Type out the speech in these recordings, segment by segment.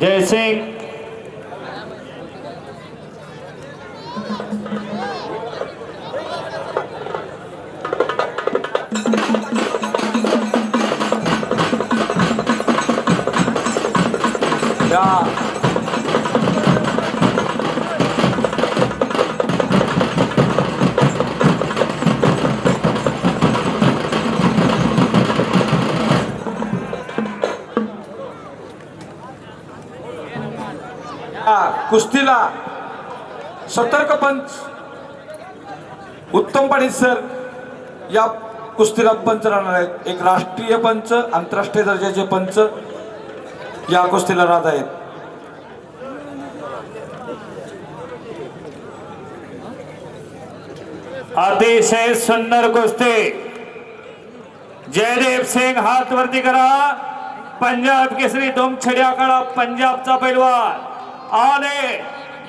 जयसिंग या या कुस्तीला सतर्क पंच उत्तम पाटील सर या कुस्तीला पंच राहणार आहेत. एक राष्ट्रीय पंच आंतरराष्ट्रीय दर्जाचे पंच या कुस्तीला राहत आहेत. अतिशय सुंदर कुस्ती. जयदेव सिंग हात वरती करा. पंजाब केसरी दोन छड्या काढा पंजाबचा पैलवान. आणि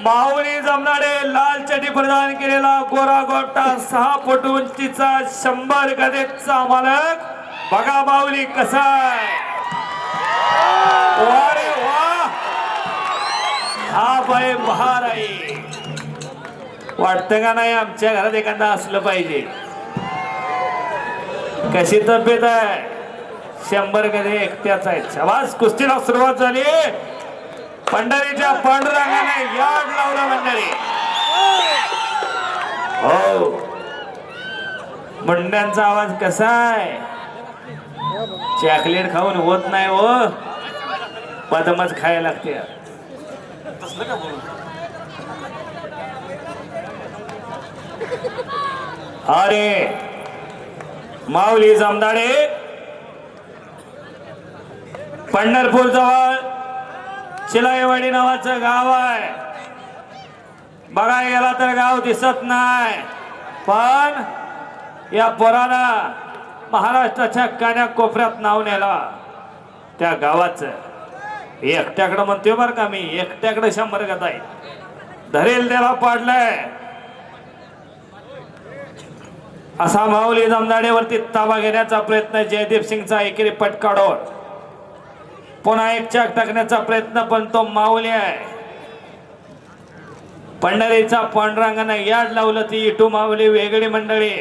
माऊली जमणारे लाल चटी प्रदान केलेला गोरा गोटा सहा फूट उंचीचा शंभर गदेचा मालक. बघा माऊली कसा वा रे वा हा बाई बहार आहे वाटतं का नाही आमच्या घरात एखादा असलं पाहिजे? कशी तब्येत आहे? शंभर कधी एकट्याच आहे. शबास कुस्तीला सुरुवात झाली. पंढरीच्या पांडुरंगाने याड लावला मंडळी. हो. मुंड्यांचा आवाज कसा आहे? चॉकलेट खाऊन होत नाही हो. पदमच खायला लागते. अरे माऊली जमदाडे पंढरपूर जवळ शिलाईवाडी नावाचं गाव आहे. बघायला गेला तर गाव दिसत नाही. पण या पोरानं महाराष्ट्राच्या कान्या कोपऱ्यात नाव नेला. त्या गावाचं. एकट्याकडं म्हणतोय बरं का मी. एकट्याकडं शंभर गत आहे धरेल त्याला पाडलंय. असा माऊली जमदाडेवरती ताबा घेण्याचा प्रयत्न जयदीप सिंगचा एकेरी पटकाडोर पुन्हा एक चाक टाकण्याचा प्रयत्न पण तो माऊली आहे. पंढरीचा पांडुरंगाने याड लावलं ती इटू माऊली वेगळी मंडळी.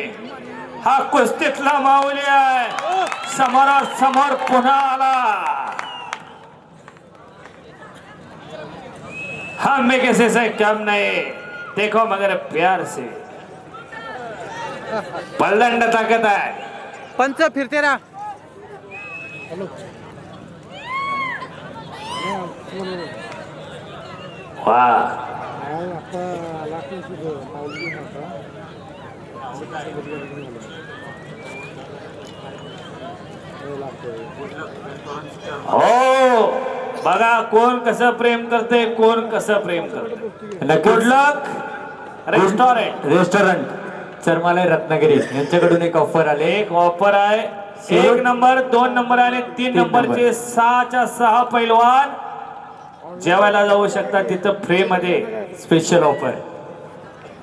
हा कुस्तीतला माऊली आहे. समोरासमोर पुन्हा आला. हम में कैसे से कम नहीं. देखो मगर प्यार से. पलदंड ताकत आहे. पंच फिरते राहा. वा हो बघा कोण कसं प्रेम करते कोण कसं प्रेम करते गुड लक रेस्टॉरंट रेस्टॉरंट चरमालय रत्नागिरी. यांच्याकडून एक ऑफर आले. एक ऑफर आहे एक नंबर दोन नंबर आणि तीन नंबरचे सहाच्या सहा पैलवान जेवायला जाऊ शकता तिथं फ्री मध्ये स्पेशल ऑफर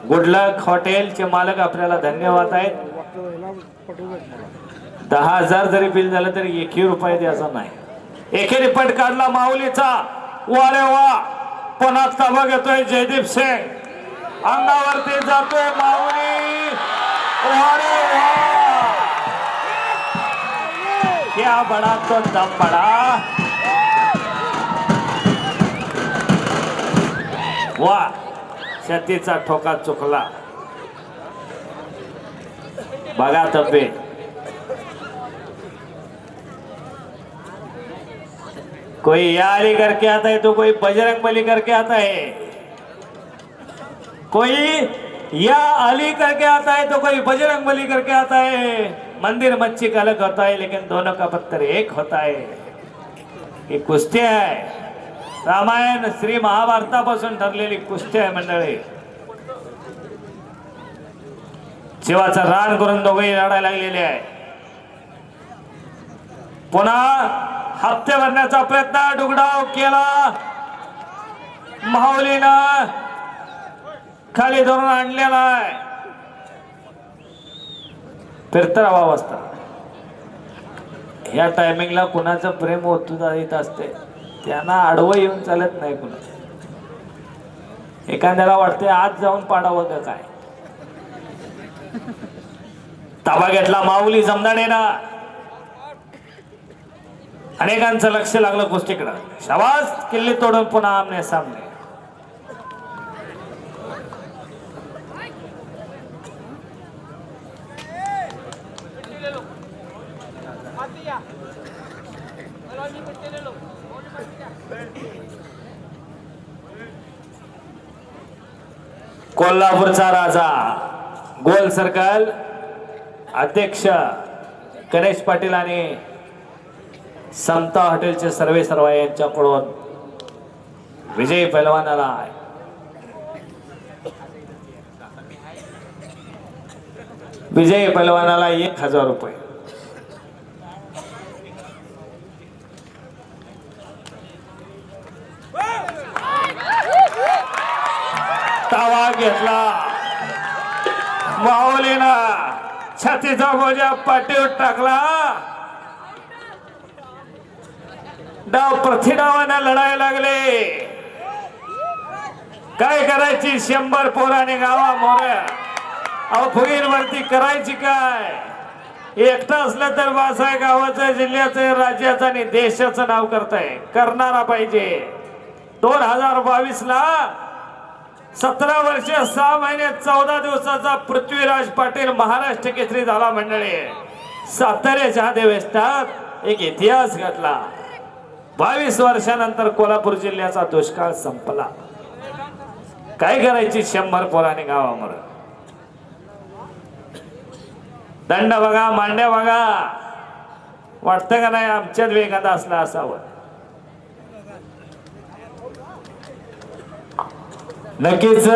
गुड लक हॉटेलचे मालक आपल्याला धन्यवाद आहेत. दहा हजार जरी बिल झालं तरी एकही रुपये द्यायचा नाही. एके रिपट काढला माऊलीचा. वारे वा. पुन्हा ताबा घेतोय जयदीप सिंग. अंगावरती जातोय माऊली. वारे वा क्या बडा तो दम बडा वा छातीचा ठोका चुकला. बघा तब्बे कोई यारी करके आता है तो कोई बजरंग बली करके आता है. कोई या अली करके आता है तो कोई बजरंग बली करके आता है. मंदिर मच्छी का अलग होता है लेकिन दोनों का पत्थर एक होता है। ही कुस्ती आहे रामायण श्री महाभारतापासून ठरलेली कुस्ती आहे मंडळी। शिवाचं रान करून दोघेही लढायला लागलेले आहे। पुन्हा हप्ते भरण्याचा प्रयत्न डुगडाव केला। माऊलीनं खाली धरून आणलेला आहे। फिरता अभाव असतात ह्या टायमिंगला कुणाचं प्रेम ओतून येत असते. त्यांना आडवं येऊन चालत नाही कुणा एखाद्याला वाटते आज जाऊन पाडावं का काय? ताबा घेतला माऊली जमदाडे ना. अनेकांचं लक्ष लागलं गोष्टीकडं शवास किल्ले तोडून पुन्हा आमने सामने. कोल्हापूरचा राजा. गोल सर्कल. अध्यक्ष गणेश पाटील आणि समता हॉटेलचे सर्वे सर्व यांच्याकडून विजय पैलवानाला विजय पैलवानाला एक हजार रुपये तावा घेतला माऊलीना छातीचा मोजा पाठीवर टाकला. डाव प्रतिडावाने लढायला लागले. काय करायची? शंभर पोराने गावा मोऱ्या अहो फुगीरवरती करायची काय? एकटा असलं तर बासाय गावाचं जिल्ह्याचं राज्याचं आणि देशाचं नाव करताय. करणारा पाहिजे. दोन हजार बावीस ला सतरा वर्ष सहा महिने चौदा दिवसाचा पृथ्वीराज पाटील महाराष्ट्र केसरी झाला मंडळी. साताऱ्याच्या देवस्थात एक इतिहास घडला. बावीस वर्षानंतर कोल्हापूर जिल्ह्याचा दुष्काळ संपला. काय करायची शंभर पोराने गावामुळे? दंड बघा मांड्या बघा. वाटतं का नाही आमच्यात वेगात असला असावं? नक्कीच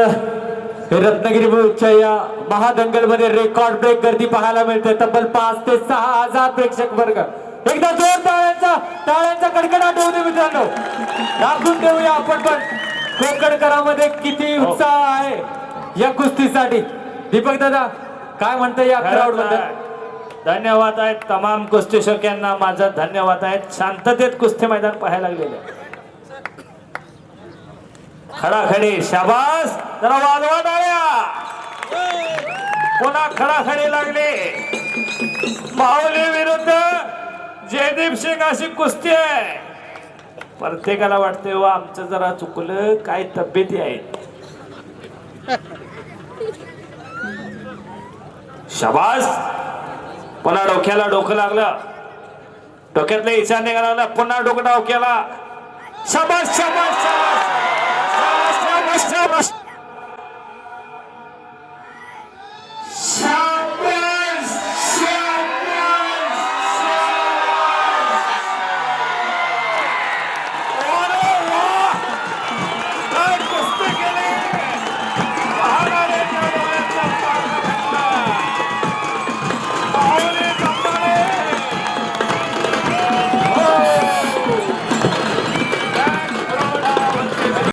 हे रत्नागिरीच्या या महादंगलमध्ये रेकॉर्ड ब्रेक गर्दी पाहायला मिळते. तब्बल पाच ते सहा हजार प्रेक्षक वर्ग. एकदा जोर टाळ्यांचा टाळ्यांचा कडकडाट होऊ दे मित्रांनो. दाखवून देऊया आपण पण. कोकणकरामध्ये किती उत्साह आहे या कुस्तीसाठी. दीपक दादा काय म्हणताय या क्राऊडबद्दल? धन्यवाद आहेत तमाम कुस्ती शौक्यांना. माझा धन्यवाद आहेत. शांततेत कुस्ती मैदान पाहायला लागलेले आहे. खडाखडी शाबास! जरा वाजवा डाळ्या! पुन्हा खडाखडी लागले. माऊली विरुद्ध जयदीप सिंग अशी कुस्ती आहे. प्रत्येकाला वाटते व आमचं जरा चुकलं काय तब्येती आहेत शाबास! पुन्हा डोक्याला डोकं लागलं. डोक्यातल्या इच्छा निघाला लागला पुन्हा डोकं डोक्याला शाबास शाबास शाबास!